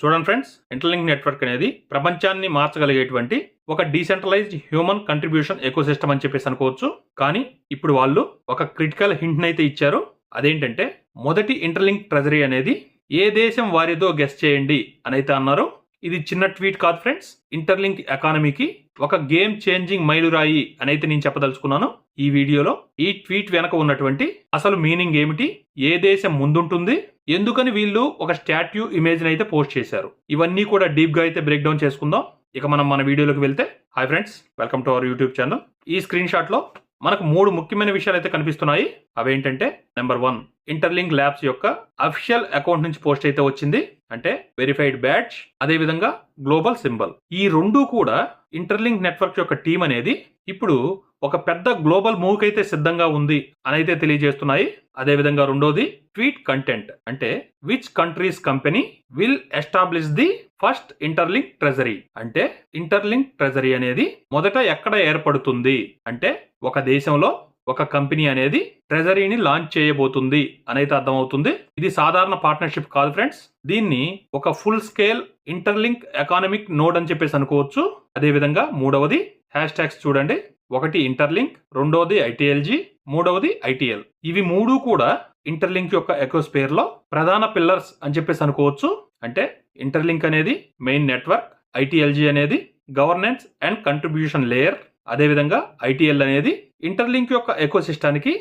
చూడండి friends interlink network అనేది ప్రపంచాన్ని మార్చగలిగేటువంటి ఒక డీసెంట్రలైజ్డ్ హ్యూమన్ కంట్రిబ్యూషన్ ఎకోసిస్టమ్ అని చెప్పేసి అనుకోవచ్చు. కానీ ఇప్పుడు వాళ్ళు ఒక క్రిటికల్ హింట్ అయితే ఇచ్చారు. అదేంటంటే మొదటి ఇంటర్లింక్ ట్రెజరీ అనేది ఏ దేశం వారిదో గెస్ట్ చేయండి అని అయితే అన్నారు. ఇది చిన్న ట్వీట్ కాదు ఫ్రెండ్స్. ఇంటర్లింక్ ఎకానమీకి ఒక గేమ్ చేంజింగ్ మైలురాయి అని అయితే నేను చెప్పదలుచుకున్నాను. ఈ వీడియోలో ఈ ట్వీట్ వెనక ఉన్నటువంటి అసలు మీనింగ్ ఏమిటి? ఏ దేశం ముందుంటుంది? ఎందుకని వీళ్ళు ఒక స్టాట్యూ ఇమేజ్ అయితే పోస్ట్ చేశారు? ఇవన్నీ కూడా డీప్గా అయితే బ్రేక్ డౌన్ చేసుకుందాం. ఇక మనం మన వీడియోలోకి వెళ్తే hi friends welcome to our YouTube channel. ఈ స్క్రీన్ షాట్లో మనకు మూడు ముఖ్యమైన విషయాలు అయితే కనిపిస్తున్నాయి. అవేంటంటే నెంబర్ వన్ ఇంటర్లింక్ ల్యాబ్స్ యొక్క అఫిషియల్ అకౌంట్ నుంచి పోస్ట్ అయితే వచ్చింది. అంటే వెరిఫైడ్ బ్యాచ్ అదేవిధంగా గ్లోబల్ సింబల్. ఈ రెండు కూడా ఇంటర్లింక్ నెట్వర్క్ యొక్క టీం అనేది ఇప్పుడు ఒక పెద్ద గ్లోబల్ మూవ్కి అయితే సిద్ధంగా ఉంది అని అయితే తెలియజేస్తున్నాయి. అదేవిధంగా రెండోది ట్వీట్ కంటెంట్. అంటే which countries company will establish the first interlink treasury. అంటే ఇంటర్లింక్ ట్రెజరీ అనేది మొదట ఎక్కడ ఏర్పడుతుంది? అంటే ఒక దేశంలో ఒక కంపెనీ అనేది ట్రెజరీని లాంచ్ చేయబోతుంది అనేది అర్థమవుతుంది. ఇది సాధారణ పార్ట్నర్షిప్ కాదు ఫ్రెండ్స్. దీన్ని ఒక full scale interlink economic node అని చెప్పేసి అనుకోవచ్చు. అదేవిధంగా మూడవది హ్యాష్ ట్యాగ్స్ చూడండి. ఒకటి ఇంటర్లింక్ రెండవది ఐటీఎల్జీ మూడవది ఐటీఎల్. ఇవి మూడు కూడా ఇంటర్లింక్ యొక్క ఎకోస్పేర్లో ప్రధాన పిల్లర్స్ అని చెప్పేసి అనుకోవచ్చు. అంటే ఇంటర్లింక్ అనేది మెయిన్ నెట్వర్క్ ఐటీఎల్జీ అనేది గవర్నెన్స్ అండ్ కంట్రిబ్యూషన్ లేయర్ అదేవిధంగా ఐటీఎల్ అనేది ఇంటర్లింక్ యొక్క ఎకోసిస్టానికి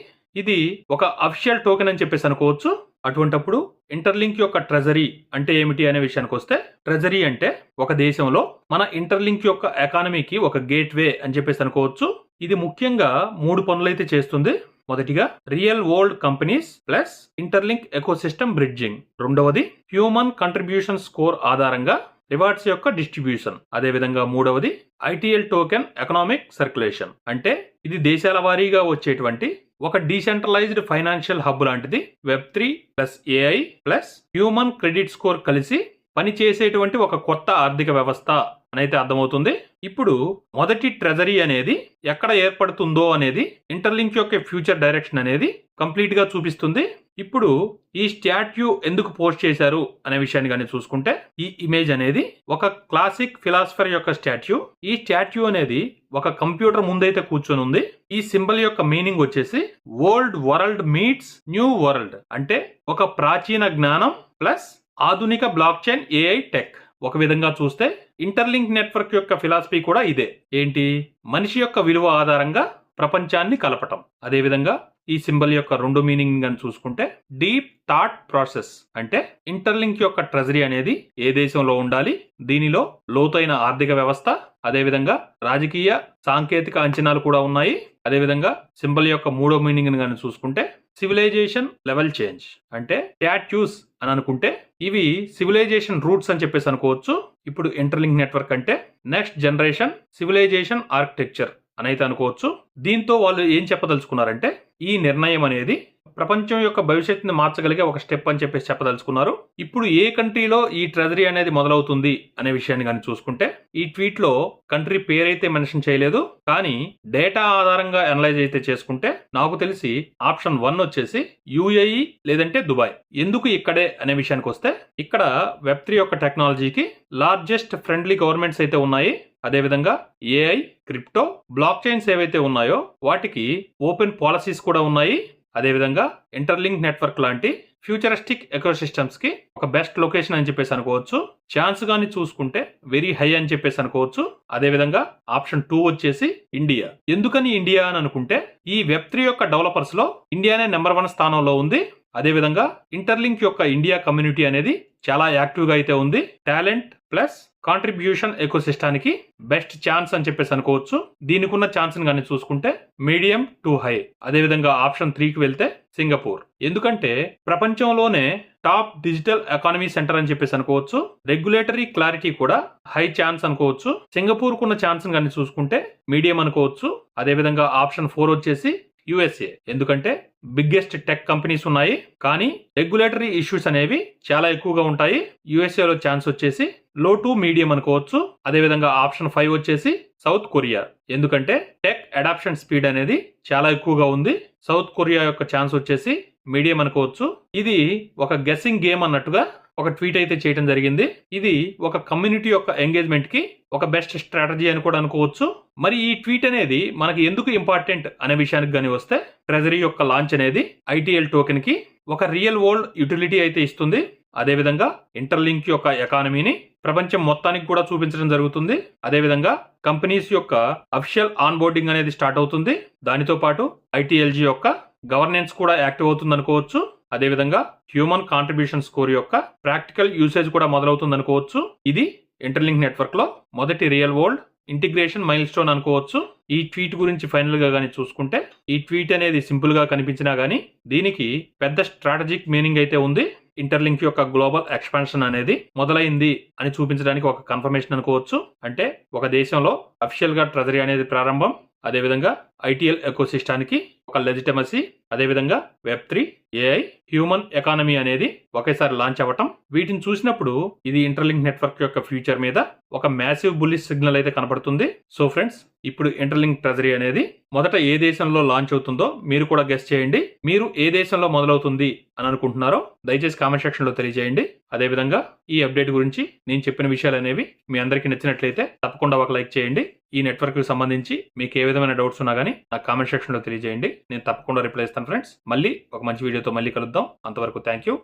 ఇది ఒక అఫిషియల్ టోకెన్ అని చెప్పేసి అనుకోవచ్చు. అటువంటప్పుడు ఇంటర్లింక్ యొక్క ట్రెజరీ అంటే ఏమిటి అనే విషయానికి వస్తే ట్రెజరీ అంటే ఒక దేశంలో మన ఇంటర్లింక్ యొక్క ఎకానమీకి ఒక గేట్ వే అని చెప్పేసి అనుకోవచ్చు. ఇది ముఖ్యంగా మూడు పనులైతే చేస్తుంది. మొదటిగా real world companies plus interlink ecosystem bridging. రెండవది హ్యూమన్ కంట్రిబ్యూషన్ స్కోర్ ఆధారంగా రివార్డ్స్ యొక్క డిస్ట్రిబ్యూషన్. అదేవిధంగా మూడవది ఐటీఎల్ టోకెన్ ఎకనామిక్ సర్క్యులేషన్. అంటే ఇది దేశాల వారీగా వచ్చేటువంటి ఒక డీసెంట్రలైజ్డ్ ఫైనాన్షియల్ హబ్ లాంటిది. Web three plus AI plus human credit score కలిసి పనిచేసేటువంటి ఒక కొత్త ఆర్థిక వ్యవస్థ అనైతే అర్థమవుతుంది. ఇప్పుడు మొదటి ట్రెజరీ అనేది ఎక్కడ ఏర్పడుతుందో అనేది ఇంటర్లింక్ యొక్క ఫ్యూచర్ డైరెక్షన్ అనేది కంప్లీట్గా చూపిస్తుంది. ఇప్పుడు ఈ స్టాట్యూ ఎందుకు పోస్ట్ చేశారు అనే విషయాన్ని కానీ చూసుకుంటే ఈ ఇమేజ్ అనేది ఒక క్లాసిక్ ఫిలాసఫర్ యొక్క స్టాట్యూ. ఈ స్టాట్యూ అనేది ఒక కంప్యూటర్ ముందైతే కూర్చొని ఉంది. ఈ సింబల్ యొక్క మీనింగ్ వచ్చేసి old world meets new world అంటే ఒక ప్రాచీన జ్ఞానం ప్లస్ ఆధునిక బ్లాక్ చైన్ ఏఐ టెక్. ఒక విధంగా చూస్తే ఇంటర్లింక్ నెట్వర్క్ యొక్క ఫిలాసఫీ కూడా ఇదే. ఏంటి? మనిషి యొక్క విలువ ఆధారంగా ప్రపంచాన్ని కలపటం. అదేవిధంగా ఈ సింబల్ యొక్క రెండు మీనింగ్ అని చూసుకుంటే డీప్ థాట్ ప్రాసెస్ అంటే ఇంటర్లింక్ యొక్క ట్రెజరీ అనేది ఏ దేశంలో ఉండాలి దీనిలో లోతైన ఆర్థిక వ్యవస్థ అదేవిధంగా రాజకీయ సాంకేతిక అంచనాలు కూడా ఉన్నాయి. అదేవిధంగా సింబల్ యొక్క మూడో మీనింగ్ కానీ చూసుకుంటే సివిలైజేషన్ లెవెల్ చేంజ్ అంటే ట్యాట్యూస్ అని అనుకుంటే ఇవి సివిలైజేషన్ రూట్స్ అని చెప్పేసి అనుకోవచ్చు. ఇప్పుడు ఇంటర్లింక్ నెట్వర్క్ అంటే నెక్స్ట్ జనరేషన్ సివిలైజేషన్ ఆర్కిటెక్చర్ అని అయితే అనుకోవచ్చు. దీంతో వాళ్ళు ఏం చెప్పదలుచుకున్నారంటే ఈ నిర్ణయం అనేది ప్రపంచం యొక్క భవిష్యత్తుని మార్చగలిగే ఒక స్టెప్ అని చెప్పేసి చెప్పదలుచుకున్నారు. ఇప్పుడు ఏ కంట్రీలో ఈ ట్రెజరీ అనేది మొదలవుతుంది అనే విషయాన్ని కానీ చూసుకుంటే ఈ ట్వీట్లో కంట్రీ పేరైతే మెన్షన్ చేయలేదు. కానీ డేటా ఆధారంగా అనలైజ్ అయితే చేసుకుంటే నాకు తెలిసి ఆప్షన్ వన్ వచ్చేసి యుఏఈ లేదంటే దుబాయ్. ఎందుకు ఇక్కడే అనే విషయానికి వస్తే ఇక్కడ వెబ్ త్రీ యొక్క టెక్నాలజీకి లార్జెస్ట్ ఫ్రెండ్లీ గవర్నమెంట్స్ అయితే ఉన్నాయి. అదేవిధంగా ఏఐ క్రిప్టో బ్లాక్ చైన్స్ ఏవైతే ఉన్నాయో వాటికి ఓపెన్ పాలసీస్ కూడా ఉన్నాయి. అదేవిధంగా ఇంటర్లింక్ నెట్వర్క్ లాంటి ఫ్యూచరిస్టిక్ ఎకోసిస్టమ్స్కి ఒక బెస్ట్ లొకేషన్ అని చెప్పేసి అనుకోవచ్చు. ఛాన్స్ గాని చూసుకుంటే వెరీ హై అని చెప్పేసి అనుకోవచ్చు. అదేవిధంగా ఆప్షన్ టూ వచ్చేసి ఇండియా ఎందుకని ఇండియా అని అనుకుంటే ఈ వెబ్ త్రీ యొక్క డెవలపర్స్లో ఇండియానే నెంబర్ వన్ స్థానంలో ఉంది. అదేవిధంగా ఇంటర్లింక్ యొక్క ఇండియా కమ్యూనిటీ అనేది చాలా యాక్టివ్గా అయితే ఉంది. టాలెంట్ ప్లస్ కాంట్రిబ్యూషన్ ఎకోసిస్టానికి బెస్ట్ ఛాన్స్ అని చెప్పేసి అనుకోవచ్చు. దీనికి ఉన్న ఛాన్స్ కానీ చూసుకుంటే మీడియం టు హై అదేవిధంగా ఆప్షన్ త్రీకి వెళ్తే సింగపూర్. ఎందుకంటే ప్రపంచంలోనే టాప్ డిజిటల్ ఎకానమీ సెంటర్ అని చెప్పేసి అనుకోవచ్చు. రెగ్యులేటరీ క్లారిటీ కూడా హై ఛాన్స్ అనుకోవచ్చు. సింగపూర్ కున్న ఛాన్స్ కానీ చూసుకుంటే మీడియం అనుకోవచ్చు. అదేవిధంగా ఆప్షన్ ఫోర్ వచ్చేసి యుఎస్ఏ. ఎందుకంటే బిగ్గెస్ట్ టెక్ కంపెనీస్ ఉన్నాయి కానీ రెగ్యులేటరీ ఇష్యూస్ అనేవి చాలా ఎక్కువగా ఉంటాయి. యుఎస్ఏలో ఛాన్స్ వచ్చేసి లో టు మీడియం అనుకోవచ్చు. అదేవిధంగా ఆప్షన్ ఫైవ్ వచ్చేసి సౌత్ కొరియా. ఎందుకంటే టెక్ అడాప్షన్ స్పీడ్ అనేది చాలా ఎక్కువగా ఉంది. సౌత్ కొరియా యొక్క ఛాన్స్ వచ్చేసి మీడియం అనుకోవచ్చు. ఇది ఒక గెస్సింగ్ గేమ్ అన్నట్టుగా ఒక ట్వీట్ అయితే చేయడం జరిగింది. ఇది ఒక కమ్యూనిటీ యొక్క ఎంగేజ్మెంట్కి ఒక బెస్ట్ స్ట్రాటజీ అని కూడా అనుకోవచ్చు. మరి ఈ ట్వీట్ అనేది మనకి ఎందుకు ఇంపార్టెంట్ అనే విషయానికి కానీ వస్తే ట్రెజరీ యొక్క లాంచ్ అనేది ఐటీఎల్ టోకెన్కి ఒక రియల్ వరల్డ్ యూటిలిటీ అయితే ఇస్తుంది. అదేవిధంగా ఇంటర్లింక్ యొక్క ఎకానమీని ప్రపంచం మొత్తానికి కూడా చూపించడం జరుగుతుంది. అదేవిధంగా కంపెనీస్ యొక్క అఫిషియల్ ఆన్ బోర్డింగ్ అనేది స్టార్ట్ అవుతుంది. దానితో పాటు ఐటీఎల్జీ యొక్క గవర్నెన్స్ కూడా యాక్టివ్ అవుతుంది అనుకోవచ్చు అదేవిధంగా హ్యూమన్ కాంట్రిబ్యూషన్ స్కోర్ యొక్క ప్రాక్టికల్ యూసేజ్ కూడా మొదలవుతుంది అనుకోవచ్చు ఇది ఇంటర్లింక్ నెట్వర్క్లో మొదటి real world integration milestone అనుకోవచ్చు. ఈ ట్వీట్ గురించి ఫైనల్గా కానీ చూసుకుంటే ఈ ట్వీట్ అనేది సింపుల్గా కనిపించినా గానీ దీనికి పెద్ద స్ట్రాటజిక్ మీనింగ్ అయితే ఉంది. ఇంటర్లింక్ యొక్క గ్లోబల్ ఎక్స్పాన్షన్ అనేది మొదలైంది అని చూపించడానికి ఒక కన్ఫర్మేషన్ అనుకోవచ్చు. అంటే ఒక దేశంలో అఫిషియల్గా ట్రెజరీ అనేది ప్రారంభం. అదేవిధంగా ఐటీఎల్ ఎకోసిస్టానికి ఒక లెజిటమసీ అదేవిధంగా web three AI human economy అనేది ఒకేసారి లాంచ్ అవ్వటం. వీటిని చూసినప్పుడు ఇది ఇంటర్లింక్ నెట్వర్క్ యొక్క ఫ్యూచర్ మీద ఒక మ్యాసివ్ బుల్లిష్ సిగ్నల్ అయితే కనపడుతుంది. సో ఫ్రెండ్స్ ఇప్పుడు ఇంటర్లింక్ ట్రెజరీ అనేది మొదట ఏ దేశంలో లాంచ్ అవుతుందో మీరు కూడా గెస్ట్ చేయండి. మీరు ఏ దేశంలో మొదలవుతుంది అని అనుకుంటున్నారో దయచేసి కామెంట్ సెక్షన్లో తెలియజేయండి. అదేవిధంగా ఈ అప్డేట్ గురించి నేను చెప్పిన విషయాలు అనేవి మీ అందరికీ నచ్చినట్లయితే తప్పకుండా ఒక లైక్ చేయండి. ఈ నెట్వర్క్కి సంబంధించి మీకు ఏ విధమైన డౌట్స్ ఉన్నా కానీ నాకు కామెంట్ సెక్షన్లో తెలియజేయండి. నేను తప్పకుండా రిప్లై ఇస్తాను. ఫ్రెండ్స్ మళ్ళీ ఒక మంచి వీడియోతో మళ్ళీ కలుద్దాం. అంతవరకు థ్యాంక్ యూ